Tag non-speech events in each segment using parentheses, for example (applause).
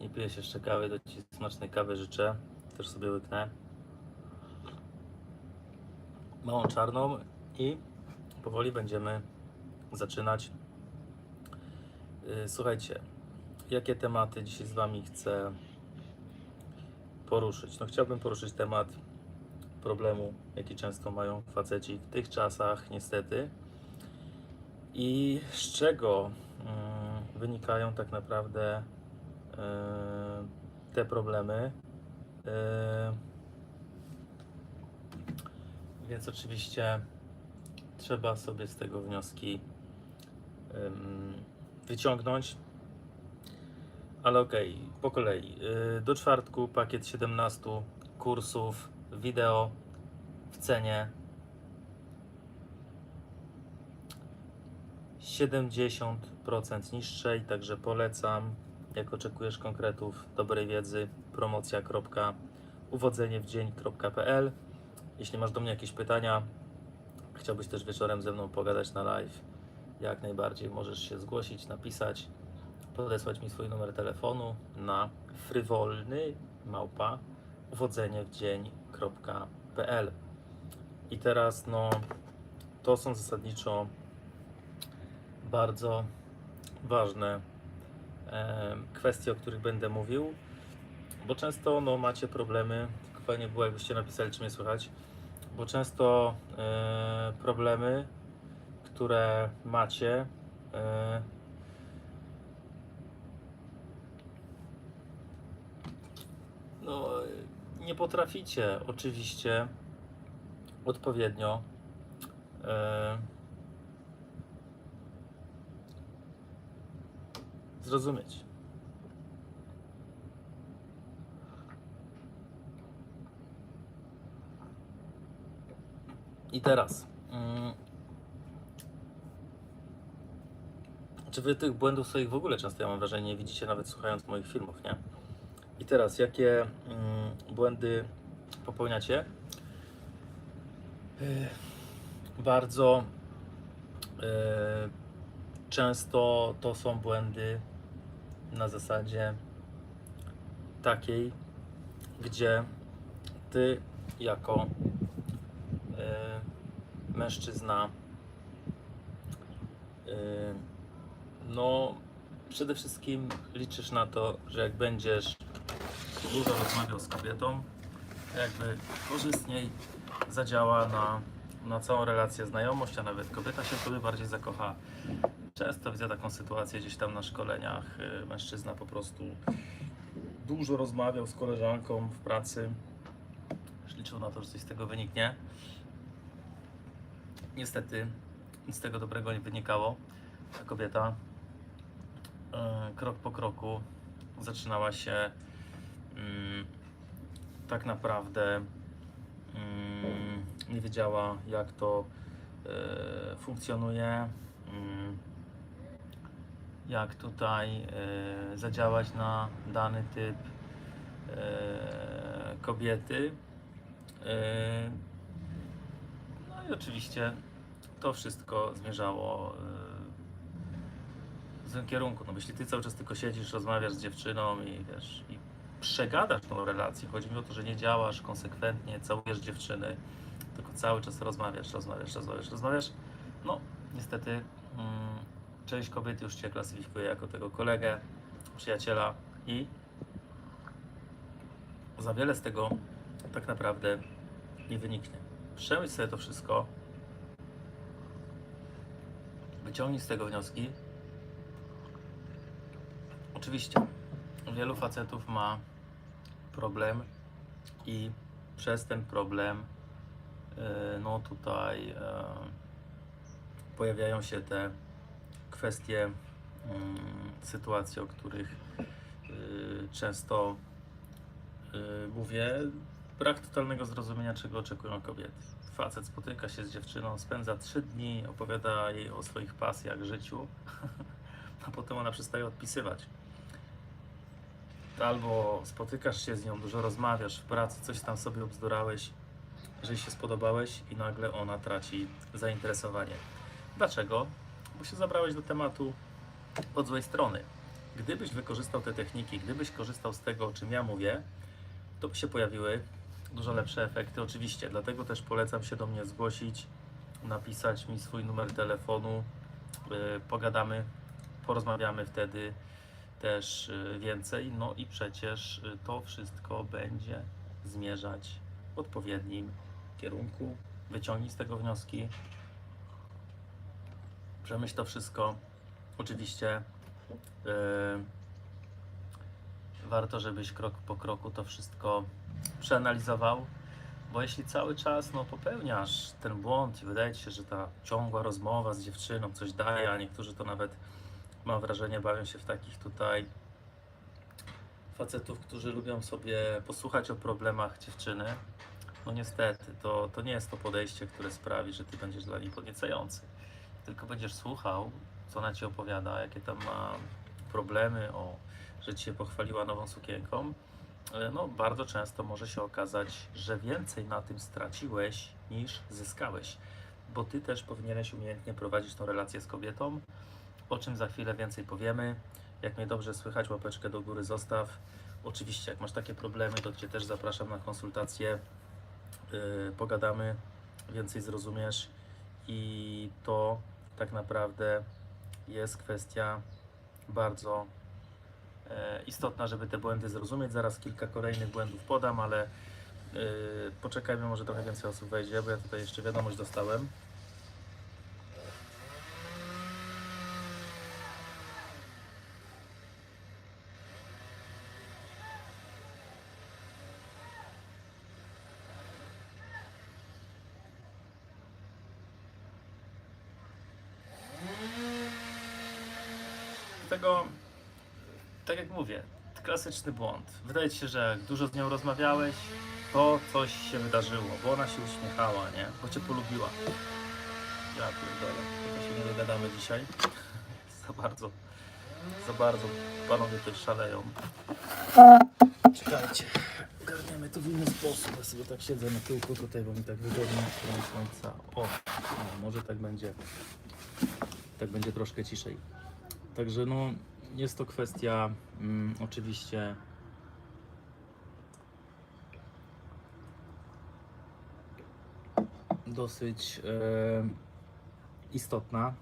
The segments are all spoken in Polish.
nie pijesz jeszcze kawy, to Ci smacznej kawy życzę. Też sobie łyknę. Małą czarną i powoli będziemy zaczynać. Yy, Słuchajcie, jakie tematy dzisiaj z Wami chcę poruszyć? No chciałbym poruszyć temat problemu, jaki często mają faceci w tych czasach, niestety. I z czego mm, wynikają tak naprawdę te problemy. E, Więc oczywiście trzeba sobie z tego wnioski wyciągnąć. Ale okej, po kolei. Y, Do czwartku pakiet 17 kursów wideo w cenie 70% niższej, także polecam. Jak oczekujesz konkretów, dobrej wiedzy, promocja.uwodzeniewdzień.pl Jeśli masz do mnie jakieś pytania, chciałbyś też wieczorem ze mną pogadać na live, jak najbardziej możesz się zgłosić, napisać, podesłać mi swój numer telefonu na frywolny małpa uwodzeniewdzień.pl I teraz no to są zasadniczo bardzo ważne kwestie, o których będę mówił, bo często no, macie problemy, tylko fajnie było jakbyście napisali, czy mnie słychać, bo często e, problemy, które macie, e, no, nie potraficie oczywiście odpowiednio e, zrozumieć. I teraz. Mm, czy wy tych błędów swoich w ogóle często, ja mam wrażenie, nie widzicie nawet słuchając moich filmów, nie? I teraz, jakie mm, błędy popełniacie? Yy, Bardzo yy, często to są błędy na zasadzie takiej, gdzie ty jako y, mężczyzna y, no przede wszystkim liczysz na to, że jak będziesz dużo rozmawiał z kobietą, jakby korzystniej zadziała na, na całą relację znajomość, a nawet kobieta się w tobie bardziej zakocha. Często widzę taką sytuację gdzieś tam na szkoleniach. y, Mężczyzna po prostu dużo rozmawiał z koleżanką w pracy. Liczył na to, że coś z tego wyniknie. Niestety nic z tego dobrego nie wynikało. Ta kobieta y, krok po kroku zaczynała się mm, tak naprawdę mm, nie wiedziała jak to y, funkcjonuje. Jak tutaj e, zadziałać na dany typ e, kobiety. E, no i oczywiście to wszystko zmierzało w złym kierunku. No jeśli ty cały czas tylko siedzisz, rozmawiasz z dziewczyną i wiesz, i przegadasz tą relację, chodzi mi o to, że nie działasz konsekwentnie, całujesz dziewczyny, tylko cały czas rozmawiasz, rozmawiasz, rozmawiasz, rozmawiasz, no niestety mm, część kobiet już Cię klasyfikuje jako tego kolegę, przyjaciela i za wiele z tego tak naprawdę nie wyniknie. Przemyśl sobie to wszystko, wyciągnij z tego wnioski. Oczywiście, wielu facetów ma problem i przez ten problem yy, no tutaj yy, pojawiają się te kwestie, mm, sytuacje, o których y, często y, mówię, brak totalnego zrozumienia, czego oczekują kobiety. Facet spotyka się z dziewczyną, spędza trzy dni, opowiada jej o swoich pasjach, życiu, (laughs) a potem ona przestaje odpisywać. Albo spotykasz się z nią, dużo rozmawiasz w pracy, coś tam sobie obzdurałeś, że się spodobałeś i nagle ona traci zainteresowanie. Dlaczego? Bo się zabrałeś do tematu od złej strony. gdybyś wykorzystał te techniki, gdybyś korzystał z tego, o czym ja mówię, to by się pojawiły dużo lepsze efekty, oczywiście. Dlatego też polecam się do mnie zgłosić, napisać mi swój numer telefonu, yy, pogadamy, porozmawiamy wtedy też yy, więcej. No i przecież yy, to wszystko będzie zmierzać w odpowiednim kierunku. Wyciągnij z tego wnioski, przemyśl to wszystko. Oczywiście yy, warto, żebyś krok po kroku to wszystko przeanalizował, bo jeśli cały czas no, popełniasz ten błąd i wydaje ci się, że ta ciągła rozmowa z dziewczyną coś daje, a niektórzy to nawet, mam wrażenie, bawią się w takich tutaj facetów, którzy lubią sobie posłuchać o problemach dziewczyny, no niestety, to, to nie jest to podejście, które sprawi, że ty będziesz dla niej podniecający. Tylko będziesz słuchał, co ona ci opowiada, jakie tam ma problemy, o, że ci się pochwaliła nową sukienką. E, No, bardzo często może się okazać, że więcej na tym straciłeś niż zyskałeś, bo ty też powinieneś umiejętnie prowadzić tą relację z kobietą, o czym za chwilę więcej powiemy. Jak mnie dobrze słychać, łapeczkę do góry zostaw. Oczywiście, jak masz takie problemy, to Cię też zapraszam na konsultację. Yy, pogadamy, więcej zrozumiesz i to tak naprawdę jest kwestia bardzo e, istotna, żeby te błędy zrozumieć. Zaraz kilka kolejnych błędów podam, ale yy, poczekajmy, może trochę więcej osób wejdzie, bo ja tutaj jeszcze wiadomość dostałem. Dlatego, tak jak mówię, klasyczny błąd. Wydaje ci się, że jak dużo z nią rozmawiałeś, to coś się wydarzyło, bo ona się uśmiechała, nie? Bo cię polubiła. Ja pierdolę, tylko się nie dogadamy dzisiaj. (laughs) za bardzo, za bardzo panowie tutaj szaleją. Czekajcie, ogarniemy to w inny sposób. Ja sobie tak siedzę na tyłku tutaj, bo mi tak wygodnie w stronę słońca. O, no, może tak będzie. Tak będzie troszkę ciszej. Także no, jest to kwestia mm, oczywiście dosyć e, istotna,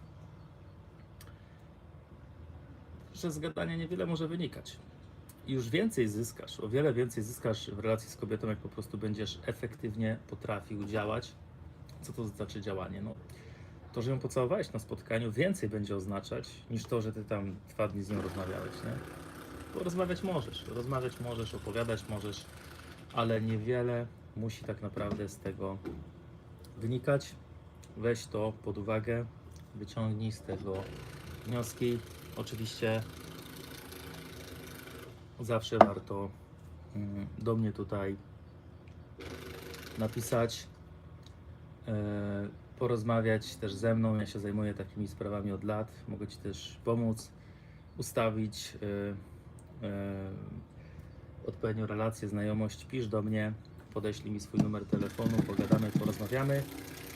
że z gadania niewiele może wynikać. Już więcej zyskasz, o wiele więcej zyskasz w relacji z kobietą, jak po prostu będziesz efektywnie potrafił działać. Co to znaczy działanie? No, to, że ją pocałowałeś na spotkaniu, więcej będzie oznaczać niż to, że ty tam dwa dni z nią rozmawiałeś, nie? Bo rozmawiać możesz, rozmawiać możesz, opowiadać możesz, ale niewiele musi tak naprawdę z tego wynikać. Weź to pod uwagę, wyciągnij z tego wnioski. Oczywiście zawsze warto mm, do mnie tutaj napisać, e, porozmawiać też ze mną. Ja się zajmuję takimi sprawami od lat. Mogę Ci też pomóc ustawić e, e, odpowiednią relację, znajomość. Pisz do mnie, podeślij mi swój numer telefonu, pogadamy, porozmawiamy.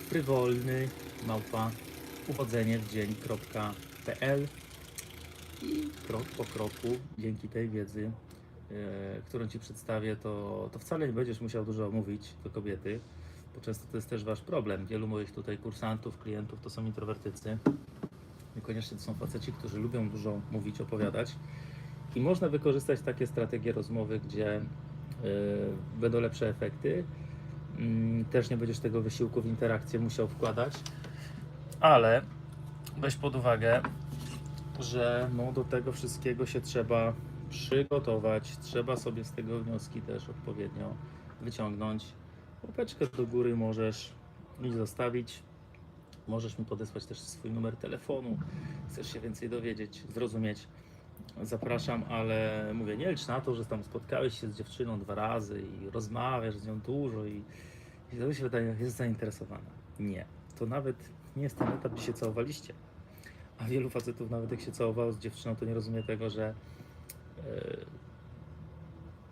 Frywolny małpa uchodzenie w dzień.pl i krok po kroku, dzięki tej wiedzy, e, którą Ci przedstawię, to, to wcale nie będziesz musiał dużo mówić do kobiety, bo często to jest też Wasz problem. Wielu moich tutaj kursantów, klientów to są introwertycy. Niekoniecznie to są faceci, którzy lubią dużo mówić, opowiadać. I można wykorzystać takie strategie rozmowy, gdzie e, będą lepsze efekty. Mm, Też nie będziesz tego wysiłku w interakcję musiał wkładać, ale weź pod uwagę, że no, do tego wszystkiego się trzeba przygotować, trzeba sobie z tego wnioski też odpowiednio wyciągnąć. Łapeczkę do góry możesz mi zostawić. Możesz mi podesłać też swój numer telefonu. Chcesz się więcej dowiedzieć, zrozumieć. Zapraszam, ale mówię, nie licz na to, że tam spotkałeś się z dziewczyną dwa razy i rozmawiasz z nią dużo i, i to się wydaje, jest zainteresowana. Nie. To nawet nie jest ten etap, gdzie się całowaliście. A wielu facetów, nawet jak się całowało z dziewczyną, to nie rozumie tego, że e,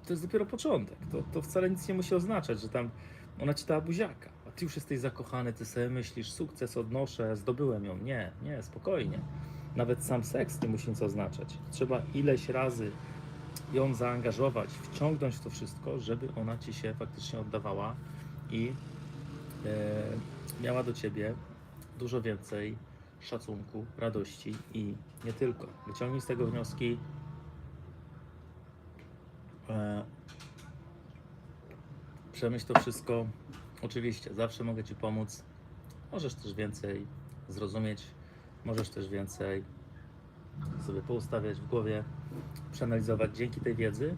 to jest dopiero początek. To, to wcale nic nie musi oznaczać, że tam ona ci dała buziaka, a ty już jesteś zakochany, ty sobie myślisz, sukces odnoszę, zdobyłem ją. Nie, nie, spokojnie. Nawet sam seks nie musi nic oznaczać. Trzeba ileś razy ją zaangażować, wciągnąć w to wszystko, żeby ona ci się faktycznie oddawała i e, miała do ciebie dużo więcej szacunku, radości i nie tylko. Wyciągnij z tego wnioski. E, przemyśl to wszystko. Oczywiście, zawsze mogę Ci pomóc. Możesz też więcej zrozumieć, możesz też więcej sobie poustawiać w głowie, przeanalizować dzięki tej wiedzy,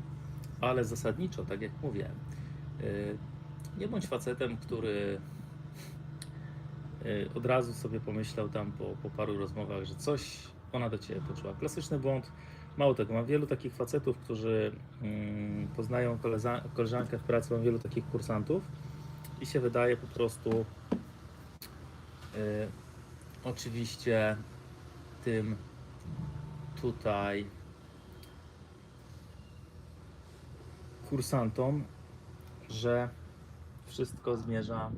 ale zasadniczo, tak jak mówię, yy, nie bądź facetem, który yy, od razu sobie pomyślał tam po, po paru rozmowach, że coś ona do Ciebie poczuła. Klasyczny błąd. Mało tego, mam wielu takich facetów, którzy mm, poznają koleżankę w pracy, mam wielu takich kursantów i się wydaje po prostu yy, oczywiście tym tutaj kursantom, że wszystko zmierza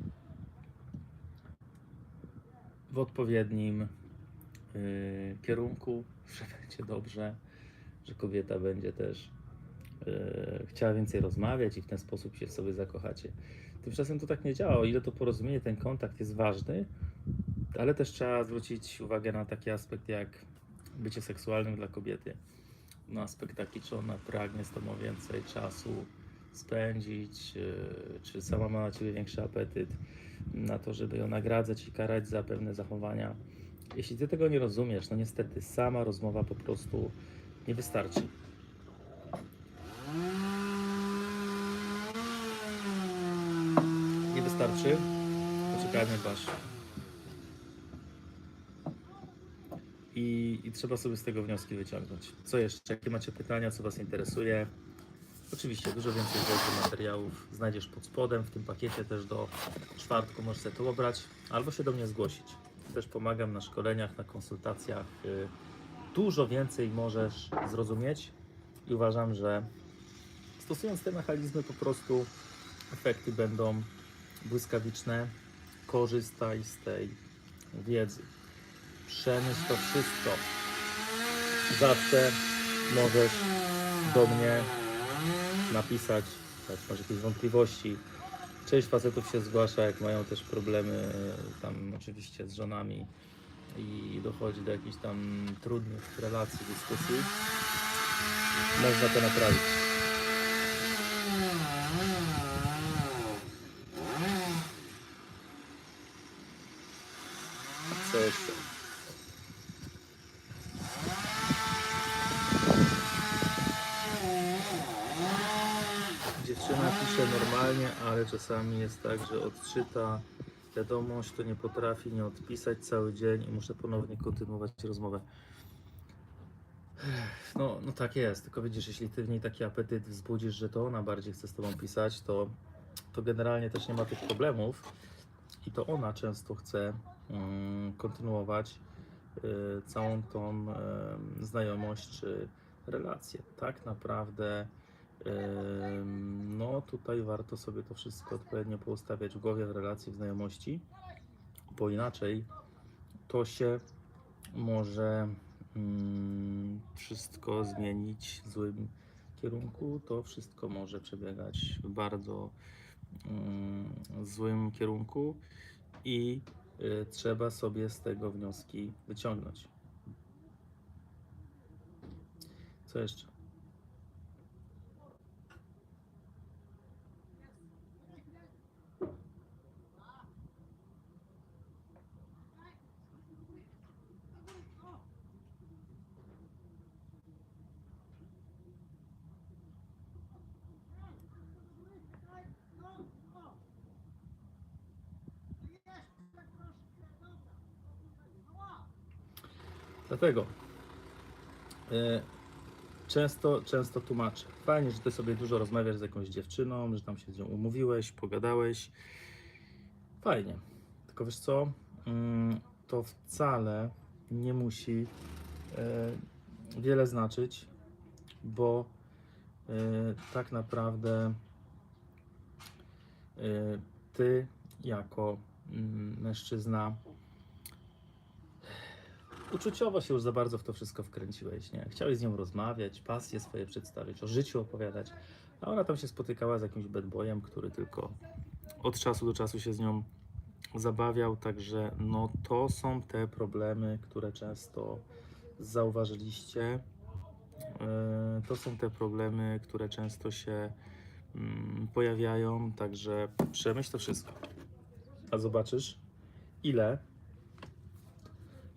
w odpowiednim yy, kierunku, (laughs) że będzie dobrze, że kobieta będzie też yy, chciała więcej rozmawiać i w ten sposób się w sobie zakochacie. Tymczasem to tak nie działa. O ile to porozumienie, ten kontakt jest ważny, ale też trzeba zwrócić uwagę na taki aspekt jak bycie seksualnym dla kobiety. Na aspekt taki, czy ona pragnie z tobą więcej czasu spędzić, yy, czy sama ma na ciebie większy apetyt na to, żeby ją nagradzać i karać za pewne zachowania. Jeśli ty tego nie rozumiesz, no niestety sama rozmowa po prostu nie wystarczy. Nie wystarczy. Poczekajmy, basz. I, I trzeba sobie z tego wnioski wyciągnąć. Co jeszcze? Jakie macie pytania? Co Was interesuje? Oczywiście dużo więcej rzeczy, materiałów znajdziesz pod spodem. W tym pakiecie też do czwartku możesz sobie to obrać albo się do mnie zgłosić. Też pomagam na szkoleniach, na konsultacjach. Y, Dużo więcej możesz zrozumieć i uważam, że stosując te mechanizmy po prostu efekty będą błyskawiczne. Korzystaj z tej wiedzy. Przemyśl to wszystko. Zawsze możesz do mnie napisać, jak masz jakieś wątpliwości. Część facetów się zgłasza, jak mają też problemy e, tam oczywiście z żonami i dochodzi do jakichś tam trudnych relacji, dyskusji. Można to naprawić. Co jeszcze? Dziewczyna pisze normalnie, ale czasami jest tak, że odczyta wiadomość, to nie potrafi nie odpisać cały dzień i muszę ponownie kontynuować rozmowę. No, no tak jest, tylko widzisz, jeśli ty w niej taki apetyt wzbudzisz, że to ona bardziej chce z tobą pisać, to, to generalnie też nie ma tych problemów i to ona często chce mm, kontynuować y, całą tą y, znajomość czy relację. Tak naprawdę No, tutaj warto sobie to wszystko odpowiednio poustawiać w głowie, w relacji, w znajomości, bo inaczej to się może mm, wszystko zmienić w złym kierunku. To wszystko może przebiegać w bardzo mm, złym kierunku i y, trzeba sobie z tego wnioski wyciągnąć. Co jeszcze? Dlatego e, często, często tłumaczę. Fajnie, że ty sobie dużo rozmawiasz z jakąś dziewczyną, że tam się z nią umówiłeś, pogadałeś. Fajnie. Tylko wiesz co? Mm, To wcale nie musi e, wiele znaczyć, bo e, tak naprawdę ty jako mm, mężczyzna uczuciowo się już za bardzo w to wszystko wkręciłeś, nie? Chciałeś z nią rozmawiać, pasje swoje przedstawić, o życiu opowiadać, a ona tam się spotykała z jakimś bad boyem, który tylko od czasu do czasu się z nią zabawiał, także no to są te problemy, które często zauważyliście. E, To są te problemy, które często się mm, pojawiają, także przemyśl to wszystko. A zobaczysz, ile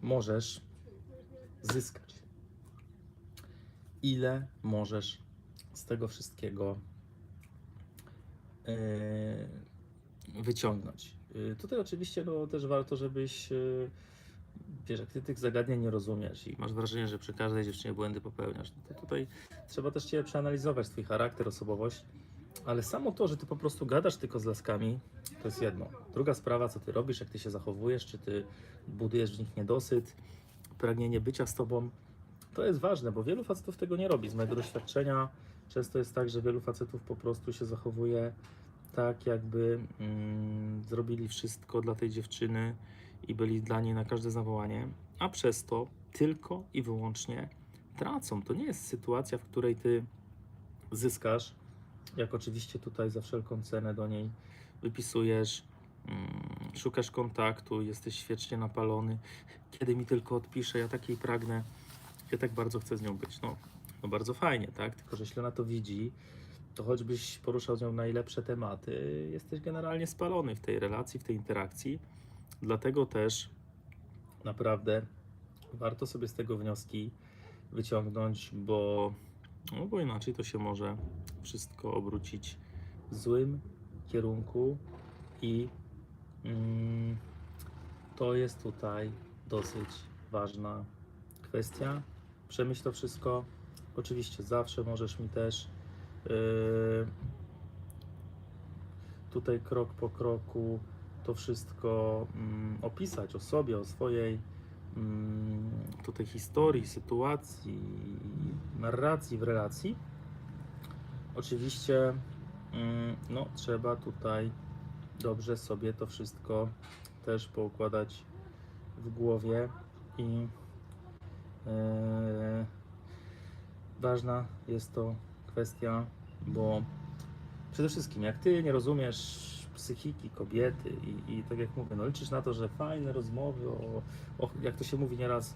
możesz zyskać. Ile możesz z tego wszystkiego e, wyciągnąć. E, Tutaj oczywiście no, też warto, żebyś e, wiesz, jak ty tych zagadnień nie rozumiesz i masz wrażenie, że przy każdej dziewczynie błędy popełniasz, no to tutaj trzeba też cię przeanalizować, twój charakter, osobowość, ale samo to, że ty po prostu gadasz tylko z laskami, to jest jedno. Druga sprawa, co ty robisz, jak ty się zachowujesz, czy ty budujesz w nich niedosyt, pragnienie bycia z tobą, to jest ważne, bo wielu facetów tego nie robi. Z mojego doświadczenia często jest tak, że wielu facetów po prostu się zachowuje tak, jakby mm, zrobili wszystko dla tej dziewczyny i byli dla niej na każde zawołanie, a przez to tylko i wyłącznie tracą. To nie jest sytuacja, w której ty zyskasz, jak oczywiście tutaj za wszelką cenę do niej wypisujesz, mm, szukasz kontaktu, jesteś świecznie napalony. Kiedy mi tylko odpisze, ja takiej pragnę, ja tak bardzo chcę z nią być. No, no bardzo fajnie, tak? Tylko, że jeśli ona to widzi, to choćbyś poruszał z nią najlepsze tematy, jesteś generalnie spalony w tej relacji, w tej interakcji. Dlatego też naprawdę warto sobie z tego wnioski wyciągnąć, bo, no bo inaczej to się może wszystko obrócić w złym kierunku i mm, to jest tutaj dosyć ważna kwestia. Przemyśl to wszystko. Oczywiście zawsze możesz mi też yy, tutaj krok po kroku to wszystko mm, opisać o sobie, o swojej mm, tutaj historii, sytuacji, narracji w relacji. Oczywiście mm, no, trzeba tutaj dobrze sobie to wszystko też poukładać w głowie i e, ważna jest to kwestia, bo przede wszystkim jak ty nie rozumiesz psychiki kobiety i, i tak jak mówię, no liczysz na to, że fajne rozmowy o, o jak to się mówi nieraz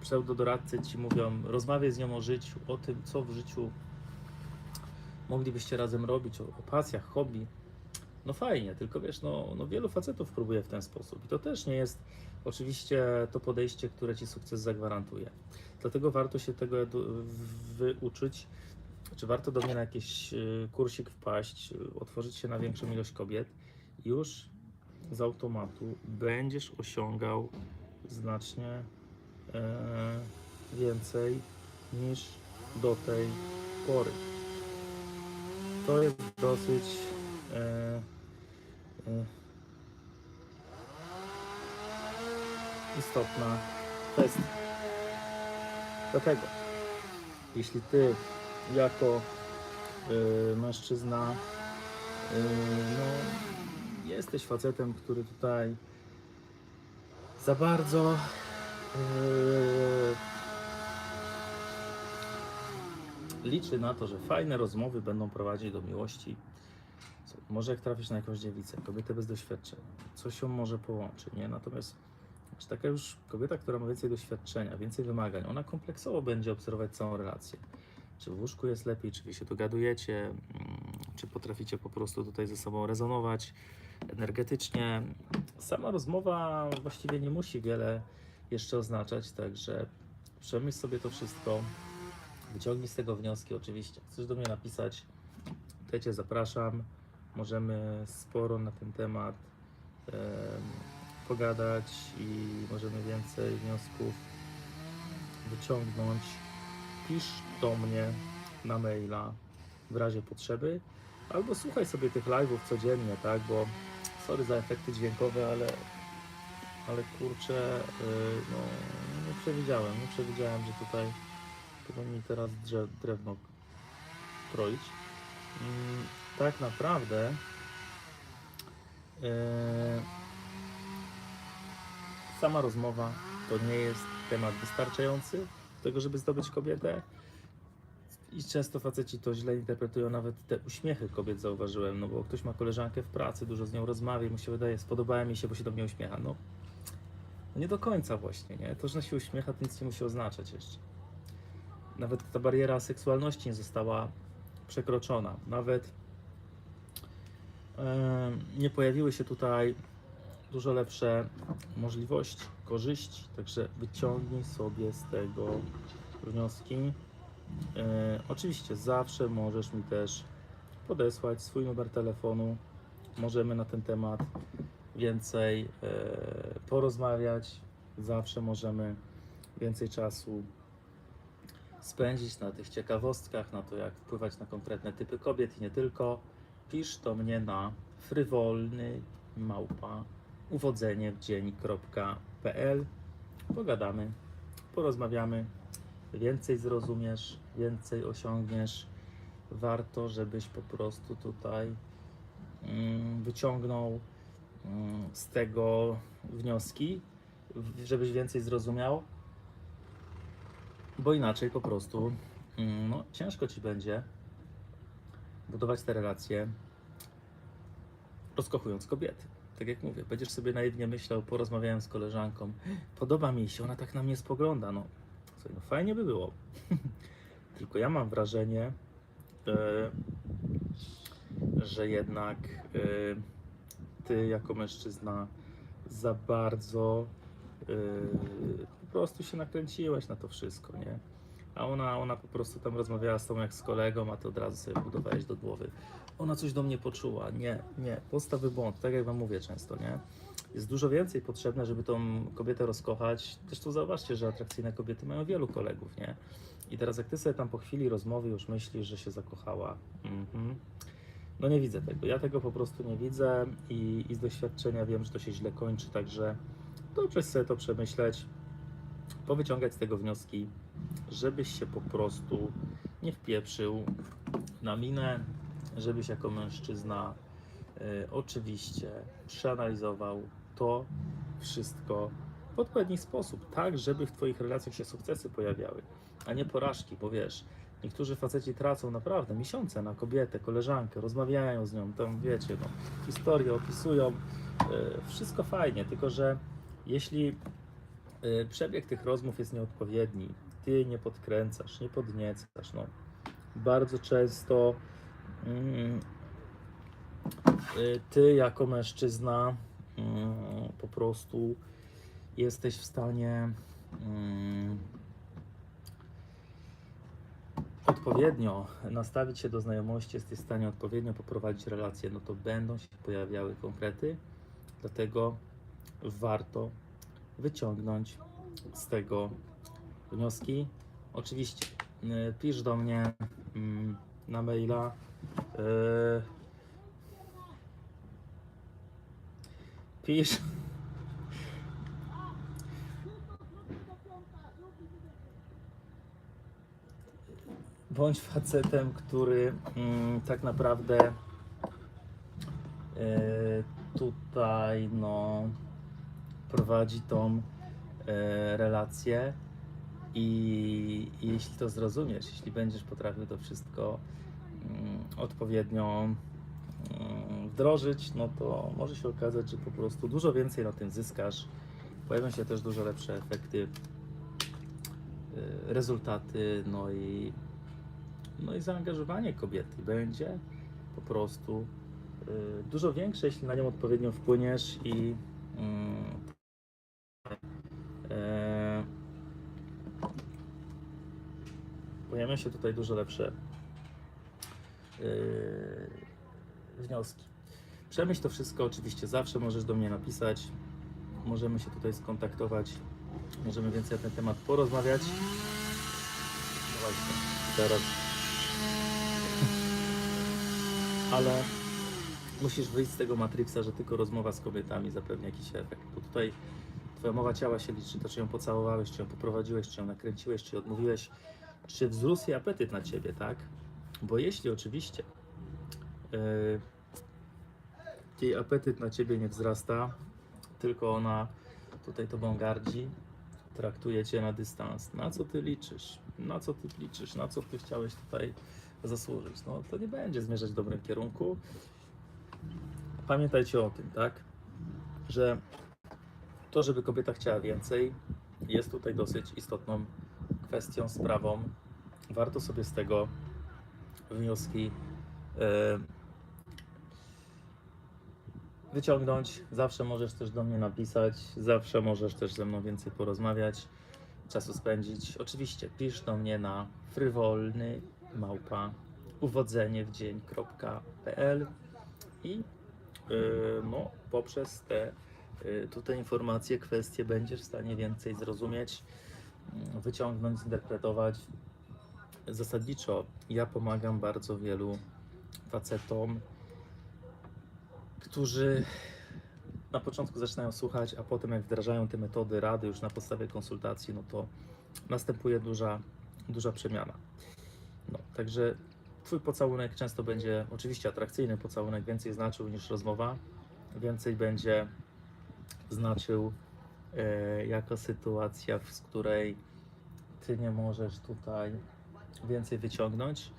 pseudodoradcy ci mówią, rozmawiaj z nią o życiu, o tym, co w życiu moglibyście razem robić, o, o pasjach, hobby. No fajnie, tylko wiesz, no, no wielu facetów próbuje w ten sposób i to też nie jest oczywiście to podejście, które ci sukces zagwarantuje. Dlatego warto się tego wyuczyć, czy warto do mnie na jakiś y, kursik wpaść, y, otworzyć się na większą ilość kobiet, już z automatu będziesz osiągał znacznie e, więcej niż do tej pory. To jest dosyć e, e, istotna kwestia. Dlatego, jeśli ty jako y, mężczyzna y, no, jesteś facetem, który tutaj za bardzo y, liczy na to, że fajne rozmowy będą prowadzić do miłości. Może jak trafisz na jakąś dziewicę, kobietę bez doświadczenia, coś ją może połączy, nie? Natomiast taka już kobieta, która ma więcej doświadczenia, więcej wymagań, ona kompleksowo będzie obserwować całą relację. Czy w łóżku jest lepiej, czy wy się dogadujecie, mm, czy potraficie po prostu tutaj ze sobą rezonować energetycznie. Sama rozmowa właściwie nie musi wiele jeszcze oznaczać, także przemyśl sobie to wszystko, wyciągnij z tego wnioski oczywiście. Chcesz do mnie napisać, to ja Cię zapraszam. Możemy sporo na ten temat em, pogadać i możemy więcej wniosków wyciągnąć. Pisz do mnie na maila w razie potrzeby, albo słuchaj sobie tych live'ów codziennie, tak, bo sorry za efekty dźwiękowe, ale ale kurczę, yy, no nie przewidziałem, nie przewidziałem, że tutaj będą mi teraz drze, drewno kroić. Mm, tak naprawdę yy, sama rozmowa to nie jest temat wystarczający tego, żeby zdobyć kobietę. I często faceci to źle interpretują, nawet te uśmiechy kobiet zauważyłem, no bo ktoś ma koleżankę w pracy, dużo z nią rozmawia i mu się wydaje, spodobała mi się, bo się do mnie uśmiecha. No, no nie do końca właśnie, nie? To, że się uśmiecha, to nic nie musi oznaczać jeszcze. Nawet ta bariera seksualności nie została przekroczona. Nawet em, nie pojawiły się tutaj dużo lepsze możliwości, korzyści. Także wyciągnij sobie z tego wnioski. E, oczywiście zawsze możesz mi też podesłać swój numer telefonu. Możemy na ten temat więcej e, porozmawiać. Zawsze możemy więcej czasu spędzić na tych ciekawostkach, na to, jak wpływać na konkretne typy kobiet i nie tylko. Pisz do mnie na frywolny małpa uwodzenie w dzień.pl. Pogadamy, porozmawiamy, więcej zrozumiesz, więcej osiągniesz. Warto, żebyś po prostu tutaj mm, wyciągnął mm, z tego wnioski, żebyś więcej zrozumiał, bo inaczej po prostu mm, no, ciężko ci będzie budować te relacje, rozkochując kobiety. Tak jak mówię, będziesz sobie naiwnie myślał, porozmawiałem z koleżanką, podoba mi się, ona tak na mnie spogląda, no, słuchaj, no fajnie by było. (laughs) Tylko ja mam wrażenie, e, że jednak e, ty jako mężczyzna za bardzo e, po prostu się nakręciłeś na to wszystko, nie? A ona, ona po prostu tam rozmawiała z tobą jak z kolegą, a ty od razu sobie budowałeś do głowy. Ona coś do mnie poczuła. Nie, nie. Podstawy błąd, tak jak wam mówię często, nie? Jest dużo więcej potrzebne, żeby tą kobietę rozkochać. Zresztą zauważcie, że atrakcyjne kobiety mają wielu kolegów, nie? I teraz jak ty sobie tam po chwili rozmowy już myślisz, że się zakochała. Mhm. No nie widzę tego. Ja tego po prostu nie widzę i, i z doświadczenia wiem, że to się źle kończy, także dobrze sobie to przemyśleć, powyciągać z tego wnioski, żebyś się po prostu nie wpieprzył na minę, żebyś jako mężczyzna e, oczywiście przeanalizował to wszystko w odpowiedni sposób, tak żeby w Twoich relacjach się sukcesy pojawiały, a nie porażki, bo wiesz, niektórzy faceci tracą naprawdę miesiące na kobietę, koleżankę, rozmawiają z nią, tam wiecie, no, historię opisują, e, wszystko fajnie, tylko że jeśli e, przebieg tych rozmów jest nieodpowiedni, Ty nie podkręcasz, nie podniecasz, no, bardzo często mm, y, ty jako mężczyzna mm, po prostu jesteś w stanie mm, odpowiednio nastawić się do znajomości, jesteś w stanie odpowiednio poprowadzić relacje, no to będą się pojawiały konkrety, dlatego warto wyciągnąć z tego wnioski. Oczywiście y, pisz do mnie mm, na maila. y, Pisz. Bądź facetem, który mm, tak naprawdę e, tutaj no, prowadzi tą relację i, jeśli to zrozumiesz, jeśli będziesz potrafił to wszystko mm, odpowiednio mm, wdrożyć, no to może się okazać, że po prostu dużo więcej na tym zyskasz. Pojawią się też dużo lepsze efekty, y, rezultaty, no i, no i zaangażowanie kobiety będzie po prostu y, dużo większe, jeśli na nią odpowiednio wpłyniesz i mm, pojawią się tutaj dużo lepsze y, wnioski. Przemyśl to wszystko, oczywiście zawsze możesz do mnie napisać. Możemy się tutaj skontaktować. Możemy więcej na ten temat porozmawiać. No właśnie, teraz. (laughs) Ale musisz wyjść z tego Matrixa, że tylko rozmowa z kobietami zapewni jakiś efekt. Bo tutaj twoja mowa ciała się liczy, to czy ją pocałowałeś, czy ją poprowadziłeś, czy ją nakręciłeś, czy odmówiłeś, czy wzrósł jej apetyt na ciebie, tak? Bo jeśli oczywiście yy, jej apetyt na ciebie nie wzrasta, tylko ona tutaj tobą gardzi, traktuje cię na dystans. Na co ty liczysz? Na co ty liczysz? Na co ty chciałeś tutaj zasłużyć? No to nie będzie zmierzać w dobrym kierunku. Pamiętajcie o tym, tak? Że to, żeby kobieta chciała więcej, jest tutaj dosyć istotną kwestią, sprawą. Warto sobie z tego wnioski e, wyciągnąć. Zawsze możesz też do mnie napisać, zawsze możesz też ze mną więcej porozmawiać, czasu spędzić. Oczywiście pisz do mnie na frywolny małpa uwodzenie w dzień.pl i yy, no, poprzez te yy, tutaj informacje, kwestie będziesz w stanie więcej zrozumieć, wyciągnąć, zinterpretować. Zasadniczo ja pomagam bardzo wielu facetom, którzy na początku zaczynają słuchać, a potem jak wdrażają te metody, rady już na podstawie konsultacji, no to następuje duża, duża przemiana. No, także Twój pocałunek często będzie oczywiście atrakcyjny pocałunek, więcej znaczył niż rozmowa, więcej będzie znaczył jako sytuacja, z której Ty nie możesz tutaj więcej wyciągnąć.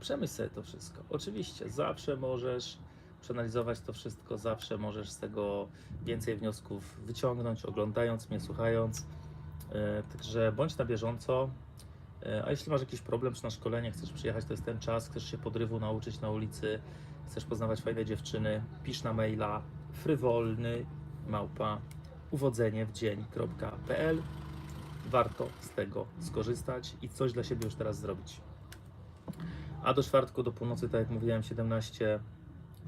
Przemyśl sobie to wszystko. Oczywiście, zawsze możesz przeanalizować to wszystko, zawsze możesz z tego więcej wniosków wyciągnąć, oglądając mnie, słuchając. E, Także bądź na bieżąco. E, A jeśli masz jakiś problem czy na szkolenie, chcesz przyjechać, to jest ten czas, chcesz się podrywu nauczyć na ulicy, chcesz poznawać fajne dziewczyny, pisz na maila frywolny małpa uwodzenie w dzień.pl. Warto z tego skorzystać i coś dla siebie już teraz zrobić. A do czwartku, do północy, tak jak mówiłem, 17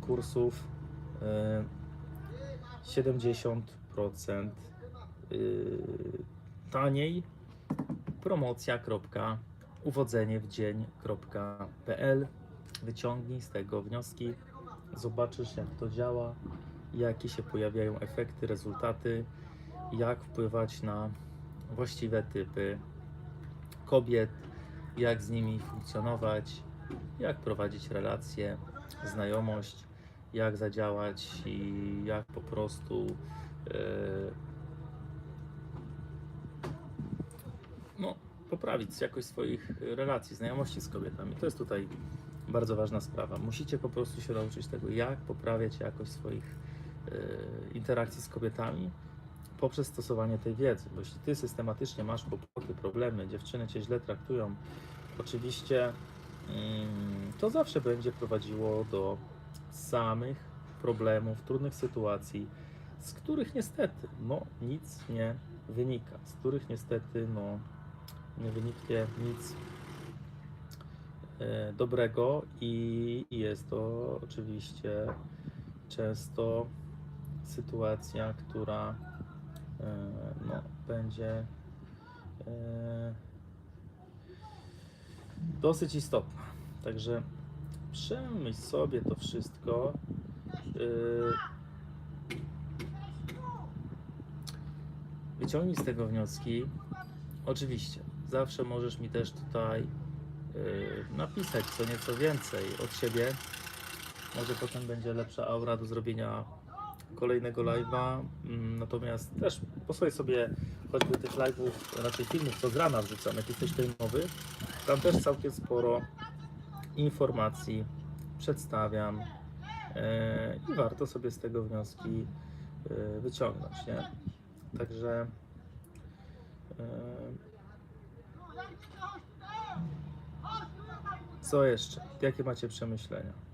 kursów, e, 70% yy, taniej promocja.uwodzenie w dzień.pl Wyciągnij z tego wnioski, zobaczysz jak to działa, jakie się pojawiają efekty, rezultaty, jak wpływać na właściwe typy kobiet, jak z nimi funkcjonować, jak prowadzić relacje, znajomość, jak zadziałać i jak po prostu e, no, poprawić jakość swoich relacji, znajomości z kobietami. To jest tutaj bardzo ważna sprawa. Musicie po prostu się nauczyć tego, jak poprawiać jakość swoich e, interakcji z kobietami poprzez stosowanie tej wiedzy. Bo jeśli ty systematycznie masz kłopoty, problemy, dziewczyny cię źle traktują, oczywiście mm, to zawsze będzie prowadziło do samych problemów, trudnych sytuacji, z których niestety no, nic nie wynika, z których niestety no, nie wyniknie nic e, dobrego i jest to oczywiście często sytuacja, która będzie e, dosyć istotna. Także przemyśl sobie to wszystko. e, Wyciągnij z tego wnioski. Oczywiście, zawsze możesz mi też tutaj yy, napisać co nieco więcej od siebie. Może potem będzie lepsza aura do zrobienia kolejnego live'a. Mm, Natomiast też posłuchaj sobie choćby tych live'ów, raczej filmów, co z rana wrzucam, jak jesteś nowy. Tam też całkiem sporo informacji przedstawiam yy, i warto sobie z tego wnioski yy, wyciągnąć, nie? Także yy, Co jeszcze? Jakie macie przemyślenia?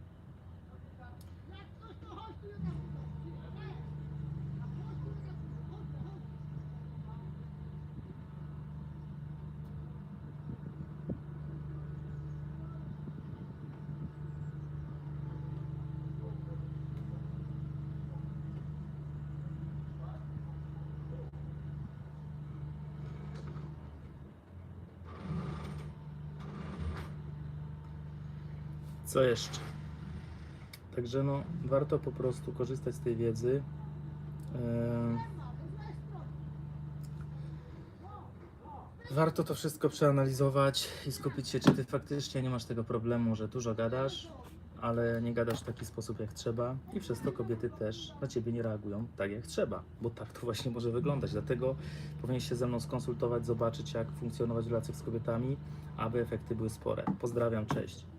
Co jeszcze? Także no, warto po prostu korzystać z tej wiedzy. Em, Warto to wszystko przeanalizować i skupić się, czy ty faktycznie nie masz tego problemu, że dużo gadasz, ale nie gadasz w taki sposób jak trzeba i przez to kobiety też na ciebie nie reagują tak jak trzeba, bo tak to właśnie może wyglądać. Dlatego powinieneś się ze mną skonsultować, zobaczyć jak funkcjonować w relacjach z kobietami, aby efekty były spore. Pozdrawiam, cześć.